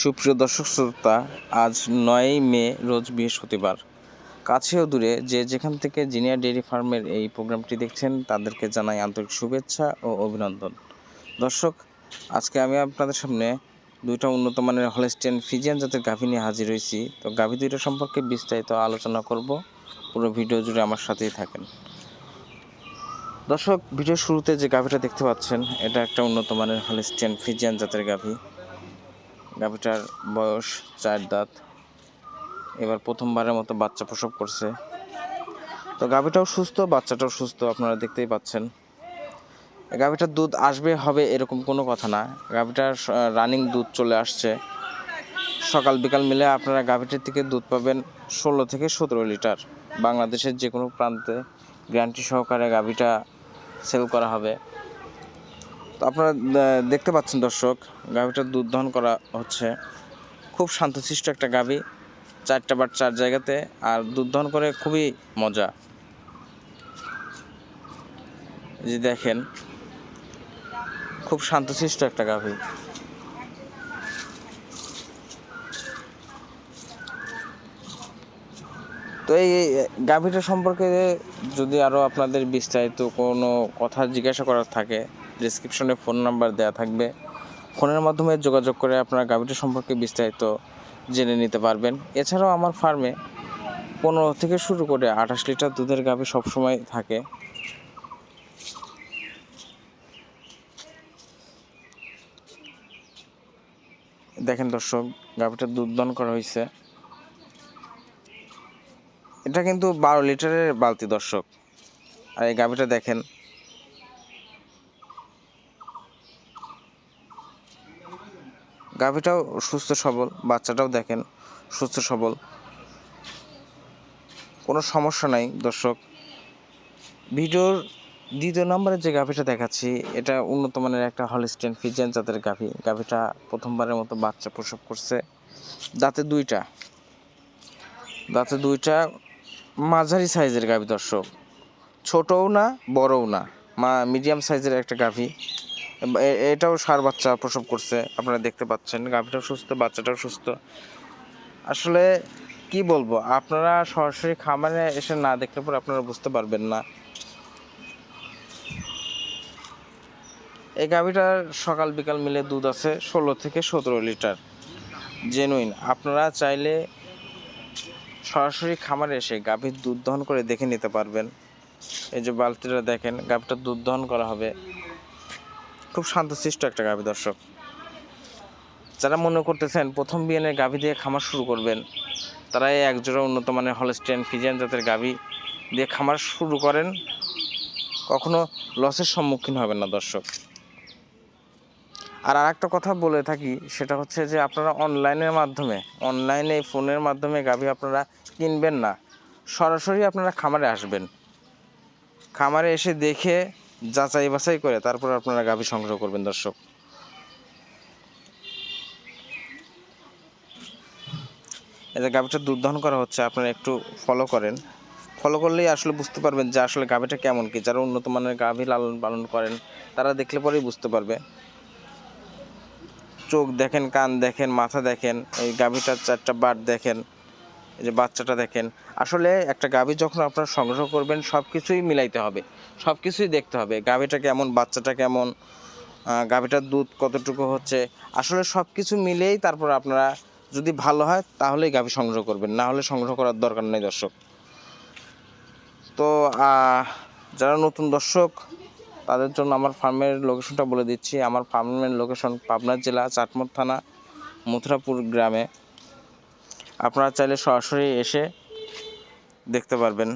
সুপ্রিয় দর্শক শ্রোতা, আজ নয়ই মে, রোজ বৃহস্পতিবার। কাছে ও দূরে যে যেখান থেকে জিনিয়া ডেয়ারি ফার্মের এই প্রোগ্রামটি দেখছেন, তাদেরকে জানাই আন্তরিক শুভেচ্ছা ও অভিনন্দন। দর্শক, আজকে আমি আপনাদের সামনে দুইটা উন্নত মানের হলেস্টিয়ান ফিজিয়ান জাতের গাভী নিয়ে হাজির হয়েছি। তো গাভী দুইটা সম্পর্কে বিস্তারিত আলোচনা করব, পুরো ভিডিও জুড়ে আমার সাথেই থাকেন। দর্শক ভিডিও শুরুতে যে গাভীটা দেখতে পাচ্ছেন, এটা একটা উন্নত মানের হলেস্টিয়ান ফিজিয়ান জাতের গাভী। গাভীটার বয়স, চার দাঁত। এবার প্রথমবারের মতো বাচ্চা প্রসব করছে। তো গাভীটাও সুস্থ, বাচ্চাটাও সুস্থ, আপনারা দেখতেই পাচ্ছেন। গাভিটার দুধ আসবে, হবে এরকম কোনো কথা না। গাভীটার রানিং দুধ চলে আসছে। সকাল বিকাল মিলে আপনারা গাভীটির থেকে দুধ পাবেন ষোলো থেকে সতেরো লিটার। বাংলাদেশের যে কোনো প্রান্তে গ্যারান্টি সহকারে গাভীটা সেল করা হবে। তো আপনারা দেখতে পাচ্ছেন দর্শক গাভীটার দুধ দহন করা হচ্ছে। খুব শান্তশিষ্ট একটা গাভী, চারটা বার চার জায়গাতে, আর দুধ দহন করে খুবই মজা। যে দেখেন, খুব শান্তশিষ্ট একটা গাভী। তো এই গাভীটা সম্পর্কে যদি আরও আপনাদের বিস্তারিত কোনো কথা জিজ্ঞাসা করার থাকে ডিসক্রিপশনে ফোন নাম্বার দেওয়া থাকবে। ফোনের মাধ্যমে যোগাযোগ করে আপনারা গাভীটা সম্পর্কে বিস্তারিত জেনে নিতে পারবেন। এছাড়াও আমার ফার্মে পনেরো থেকে শুরু করে আঠাশ লিটার দুধের গাভী সবসময় থাকে। দেখেন দর্শক, গাভীটা দুধ দান করা হয়েছে এটা কিন্তু বারো লিটারের বালতি দর্শক। আর এই গাভীটা দেখেন গাভীটাও সুস্থ সবল, বাচ্চাটাও দেখেন সুস্থ সবল। কোনো সমস্যা নাই, দর্শক। ভিডিওর দ্বিতীয় নম্বরে যে গাভীটা দেখাচ্ছি, এটা উন্নত মানের একটা হলিস্টেন ফিজিয়ান জাতের গাভী। গাভীটা প্রথমবারের মতো বাচ্চা প্রসব করছে। দাঁতে দুইটা। দাঁতে দুইটা মাঝারি সাইজের গাভী, দর্শক। ছোটও না, বড়ও না। মা মিডিয়াম সাইজের একটা গাভী। এটাও সার বাচ্চা প্রসব করছে, আপনারা দেখতে পাচ্ছেন। গাভীটাও সুস্থ, বাচ্চাটাও সুস্থ। আসলে কি বলব, আপনারা সরাসরি খামারে এসে না দেখলে পরে আপনারা বুঝতে পারবেন না। এই গাভীটার সকাল বিকাল মিলে দুধ আছে ষোলো থেকে সতেরো লিটার জেনুইন আপনারা চাইলে সরাসরি খামারে এসে গাভীর দুধ দহন করে দেখে নিতে পারবেন। এই যে বালতিটা দেখেন গাভীটা দুধ দহন করা হবে। খুব শান্তশিষ্ট একটা গাভী দর্শক। যারা মনে করতেছেন প্রথম বিয়ানের গাভী দিয়ে খামার শুরু করবেন তারা এই একজোড়া উন্নত মানের হলস্টেন ফিজিয়ান জাতের গাভী দিয়ে খামার শুরু করেন। কখনো লসের সম্মুখীন হবেন না, দর্শক। আর আরেকটা কথা বলে থাকি, সেটা হচ্ছে যে আপনারা অনলাইনের মাধ্যমে, অনলাইনে ফোনের মাধ্যমে গাভী আপনারা কিনবেন না। সরাসরি আপনারা খামারে আসবেন। খামারে এসে দেখে যাচাই বাছাই করে তারপর আপনারা গাভী সংগ্রহ করবেন, দর্শক। যে গাভীটা দুধ দহন করা হচ্ছে, আপনারা একটু ফলো করেন। ফলো করলেই আসলে বুঝতে পারবেন যে আসলে গাভীটা কেমন কি। যারা উন্নত মানের গাভী লালন পালন করেন, তারা দেখলে পরেই বুঝতে পারবে। চোখ দেখেন, কান দেখেন, মাথা দেখেন, এই গাভীটার চারটা বাট দেখেন। যে বাচ্চাটা দেখেন, আসলে একটা গাভী যখন আপনারা সংগ্রহ করবেন সব কিছুই মিলাইতে হবে সব কিছুই দেখতে হবে, গাভীটা কেমন, বাচ্চাটা কেমন গাভীটার দুধ কতটুকু হচ্ছে, আসলে সব কিছু মিলেই তারপর আপনারা যদি ভালো হয়, তাহলেই গাভী সংগ্রহ করবেন, না হলে সংগ্রহ করার দরকার নেই দর্শক। তো যারা নতুন দর্শক, তাদের জন্য আমার ফার্মের লোকেশনটা বলে দিচ্ছি। আমার ফার্মের লোকেশন পাবনা জেলা চাটমোড় থানা, মথুরাপুর গ্রামে। আপনারা চাইলে সরাসরি এসে দেখতে পারবেন।